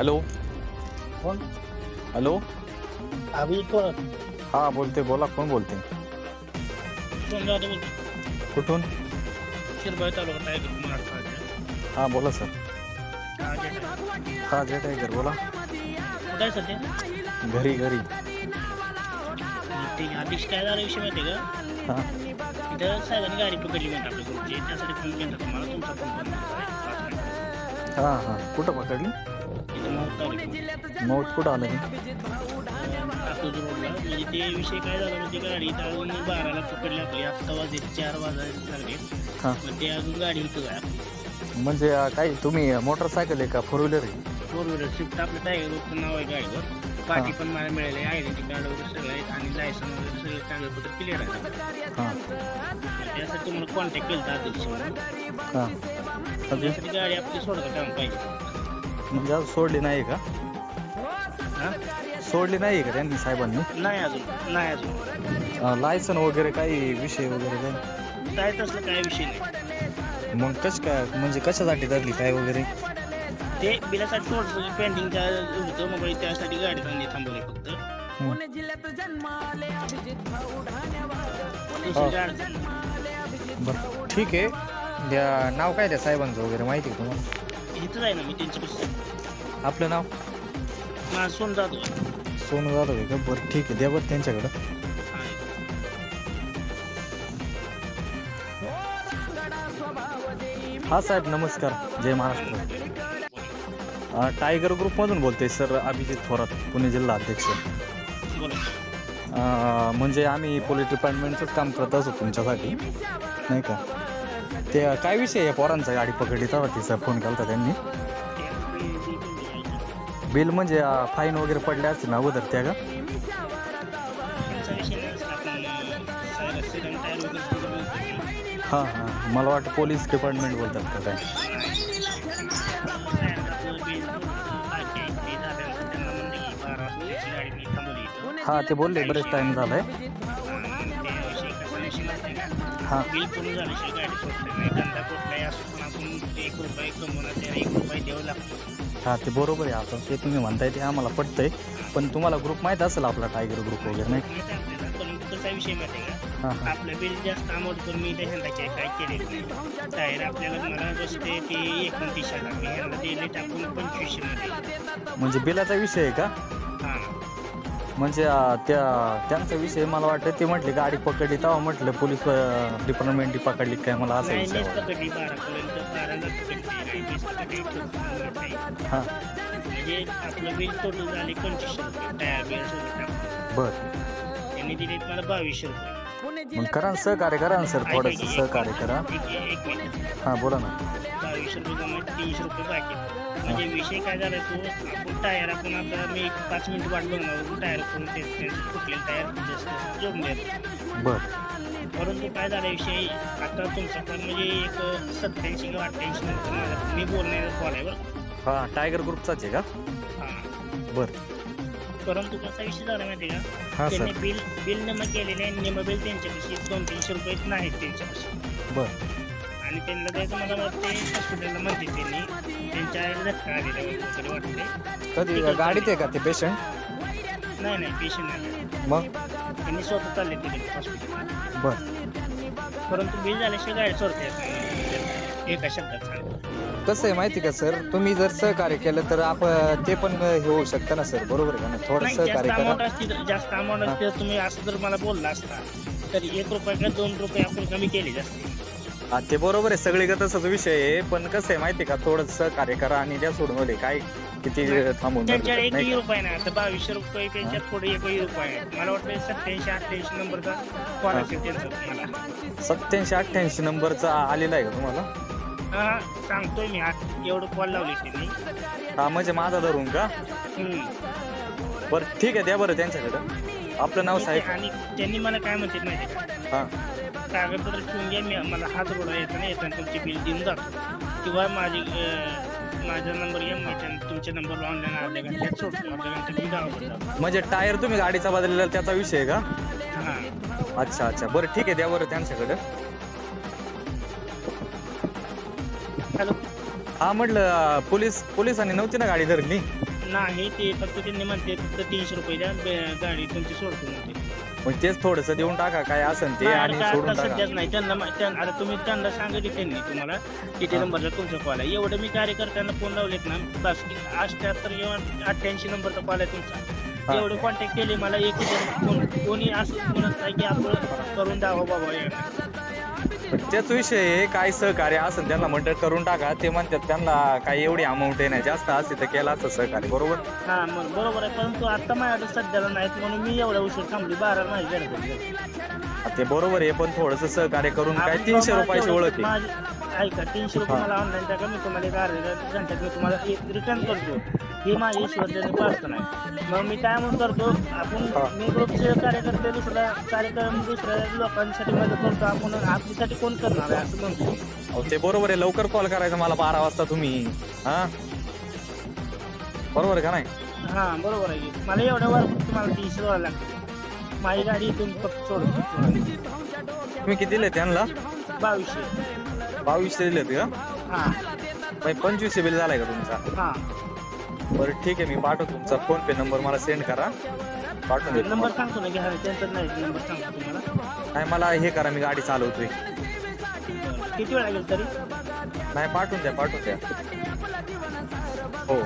Hello. कोण? Hello. अभि कोण? हा बोलते बोला कोण बोलते? कोण जातो बोलतो? कुठून? शिरबाई तालुका टायगर महाराष्ट्र हा बोला सर. हा, जे टायगर बोला. कुठं आहे सध्या? घरी घरी. ते आदेश काय झाला विषय माहिती आहे का? हा. इथं साहेबांनी गाडी पकडली म्हणतात आपल्या ग्रुपची त्यासाठी फोन केला तुम्हाला तुमचा फोन बंद होता आहे. पाच मिनिटं. हा हा. कुठं पकडली? मौत कुठं आलं म्हणजे ते विषय काय झाला म्हणजे गाडी इथं अजून बाराला पकडली आपली. आत्ता वाजले चार वाजायला लागले. हा. मग ते अजून गाडी इथं आहे म्हणजे अं, काय तुम्ही मोटरसायकल आहे का? फोर व्हीलर आहे? फोर व्हीलर स्विफ्ट आपलं टायगर नाव आहे गाडीवर. पाठी पण मला मिळाले. आयडेंटी कार्ड वगैरे सगळं आहे आणि लायसन वगैरे सगळे कागदपत्र क्लिअर आहे. हा. त्यासाठी तुम्हाला कॉन्टॅक्ट केला होता अध्यक्ष म्हणून. हा. अजून त्यासाठी गाडी आपली सोडता काम पाहिजे. म्हणजे आज सोडली नाही का? हा? सोडली नाही का त्यांनी साहेबांनी? नाही अजून नाही अजून. लायसन वगैरे काही विषय वगैरे काय? काय तसलं काय विषय नाही. मग कश काय म्हणजे कशासाठी धरली काय वगैरे? ते बिलासाठी थोडंसं पेंडिंगच्या होतं मग त्यासाठी गाडी त्यांनी थांबवली फक्त. बरं ठीक आहे. नाव काय त्या साहेबांचं वगैरे माहिती आहे तुम्हाला? आहे ना मी त्यांच्यापाशी आपलं नाव? माझं सोन जातो सोनू जाधव आहे का? बरं ठीक आहे. द्या बरं त्यांच्याकडं. हा साहेब नमस्कार. जय महाराष्ट्र. टायगर ग्रुपमधून बोलते सर अभिजित थोरात पुणे जिल्हा अध्यक्ष. म्हणजे आम्ही पोलीस डिपार्टमेंटचंच काम करत असतो तुमच्यासाठी नाही का? ते काय विषय आहे पोरांचा गाडी पकडली तेव्हा तिचा फोन केला होता त्यांनी? बिल म्हणजे फाईन वगैरे पडले असते ना अगोदर त्या का? हां हां. मला वाटतं पोलीस डिपार्टमेंट बोलतात का काय? हां ते बोलले बरेच टाइम झालाय. बिल पूर्ण झाल्याशिवाय गाडी सोडते नाही. धंदा कुठलाही असो पण आपण एक रुपये कमवणार त्याला एक रुपये द्यावं लागतो. हां ते बरोबर आहे. आता ते तुम्ही म्हणताय ते आम्हाला पटतंय. पण तुम्हाला ग्रुप माहीत असेल आपला टायगर ग्रुप वगैरे नाही माहिती आहे आपल्याला पण कसा विषय माहिती आहे का? हां हां. आपलं बिल जास्त अमाऊंट करून मी त्या काय केलेलं नाही. टायर आपल्याला मला बसते ते एकोणतीसशेला मी ह्यांना दिले टाकून पंचवीसशे मध्ये. म्हणजे बिलाचा विषय आहे का? हा. म्हणजे अं, त्या त्यांचा विषय मला वाटतं ते म्हटले गाडी पकडली तेव्हा म्हटलं पोलीस डिपार्टमेंटनी पकडली काय मला असा नाही विषय मीच वाटला. पकडली बारापर्यंत बाराला पकडली नाही मीच पकडली ठेवून नाही. हां. म्हणजे आपलं बिल टोटल झाले पंचवीसशे रुपये टायर बिल सगळं टाकून बरं. त्यांनी दिले मला बावीसशे रुपये. मग करा ना सहकार्य करा ना सर ऐका थोडंसं एक- सहकार्य करा. एक एक मिनिट. हां बोला ना. बावीसशे रुपये जमा तीनशे रुपये बाकी आहेत. म्हणजे विषय काय झाला तो आपण टायर आपण आता मी एक पाच मिनिट वाट बघणार टायर करून ते ते फुटलेलं टायर देतो. बरं. परंतु काय झाला विषय आता तुमचा पण म्हणजे एक सत्याऐंशी किंवा अठ्ठ्याऐंशी नंतर माझा मी बोलण्याचा कॉल आहे बरं हां टायगर ग्रुपचाच आहे का? हां. बरं. परंतु कसा विषय झाला माहिती का? हां त्यांनी बिल बिल नम केलेले आहे निम बिल त्यांच्यापाशी दोन तीनशे रुपये नाहीत त्यांच्यापाशी. बरं. आणि त्यांना द्यायचं मला वाटते हॉस्पिटलला म्हणते त्यांनी. त्यांच्या आईला धक्का आलेला वगैरे वाटते कधी? गाडीत आहे का ते पेशंट नाही नाही पेशंट नाही. मग? त्यांनी स्वतः चालले तिकडे हॉस्पिटल बरं. परंतु बिल झाल्याशिवाय गाडी सोडता एका शब्दात सांगतो. कसं आहे माहिती का सर? तुम्ही जर सहकार्य केलं तर आपण ते पण हे होऊ शकतं ना सर? बरोबर आहे का ना थोडं सहकार्य अमाऊंट करा जास्त अमाऊंट असते तुम्ही असं जर मला बोलला असता तर एक रुपये किंवा दोन रुपये आपण कमी केले जास्त. हा ते बरोबर आहे. सगळीकडे तसाच विषय आहे. पण कसं आहे माहिती का? थोडं सहकार्य करा आणि द्या सोडून मध्ये काय किती थांबून त्यांच्या एकही का? रुपये नाही. आता बावीसशे रुपये एकही रुपये नाही. मला वाटतं सत्याऐंशी अठ्ठ्याऐंशी नंबरचा कॉल असेल त्यांचा मला सत्याऐंशी अठ्ठ्याऐंशी नंबरचा आलेला आहे का तुम्हाला? हा सांगतोय मी. आज एवढं कॉल लावले त्यांनी हा म्हणजे माझा धरून का? हम्म. बरं ठीक आहे. द्या बरं त्यांच्याकडं. आपलं नाव साहेब. आणि त्यांनी मला काय म्हणते माहिती का? हा. कागदपत्र ठेवून घ्या मी मला हात रोडा येताना येताना तुमची बिल देऊन जातो. किंवा माझी माझा नंबर घ्या मी त्या- तुमच्या नंबरला ऑनलाईन अर्ध्या घंट्यात सोडतो अर्ध्या घंट्यात मी गावाकडे जातो म्हणजे टायर तुम्ही गाडीचा बदललेला त्याचा विषय आहे का? हां. अच्छा अच्छा. बरं ठीक आहे द्या बरं त्यांच्याकडं. हॅलो. हा म्हटलं पोलीस पोलिसांनी नव्हती ना गाडी धरली? नाही ते फक्त त्यांनी म्हणते फक्त तीनशे रुपये द्या बे- गाडी तुमची सोडतो म्हणते. मग तेच थोडस देऊन टाका काय असेल ते आणि सोडून टाका सध्याच नाही त्यांना मा- त्यां- आता तुम्ही त्यांना सांगितले त्यांनी तुम्हाला किती हा. नंबरचा तुमचा कॉल आहे एवढं मी कार्यकर्त्यांना फोन लावलेत ना बस अठ्याहत्तर किंवा अठ्ठ्याऐंशी नंबरचा कॉल आहे तुमचा. एवढे कॉन्टॅक्ट केले मला एक कोण कोणी असं म्हणत नाही की आपण करून द्यावं बाबा. तेच विषय आहे काय सहकार्य असेल त्यांना म्हणतात करून टाका. ते म्हणतात त्यांना काही एवढी अमाऊंट आहे नाही जास्त असते तर केलं असतं सहकार्य बरोबर? हा मग बरोबर आहे परंतु आता माझ्याकडे सध्याला नाहीत म्हणून मी एवढा उशीर थांबली. बारा झाली. ते बरोबर आहे पण थोडस सहकार्य करून काय तीनशे रुपयाची ओळख आहे. माझी- ऐका तीनशे रुपये. मला ऑनलाईन टाका मी तुम्हाला एक अर्ध्या घंट्यात मी तुम्हाला रिटर्न करतो. ही माझी ईश्वरच्याने प्रार्थना आहे. मग मी काय म्हणून करतो? आपण. मी ग्रुपचे कार्यकर्ते दुसरा कार्यक्रम दुसऱ्या लोकांसाठी मदत करतो. आपण आपल्यासाठी कोण करणार आहे असं म्हणतो. ते बरोबर आहे. लवकर कॉल करायचा मला बारा वाजता तुम्ही. हा? बरोबर आहे का नाही? हा बरोबर आहे. मला एवढ्या वर तुम्हाला तीनशे द्यावं लागते. माझी गाडी इथून फक्त सोडतो तुम्ही किती दिले त्यांना? बावीसशे. बावीसशे दिलेत का? हा. म्हणजे पंचवीसशे बिल झालाय का तुमचा? हा. बरं ठीक आहे मी पाठवतो तुमचा फोन पे नंबर मला सेंड करा. पाठवून देतो. नंबर. सांगतो ना नाही नंबर सांगतो तुम्हाला. नाही मला हे करा मी गाडी चालवतोय. किती वेळ लागेल तरी? नाही पाठवून द्या पाठवून द्या. हो.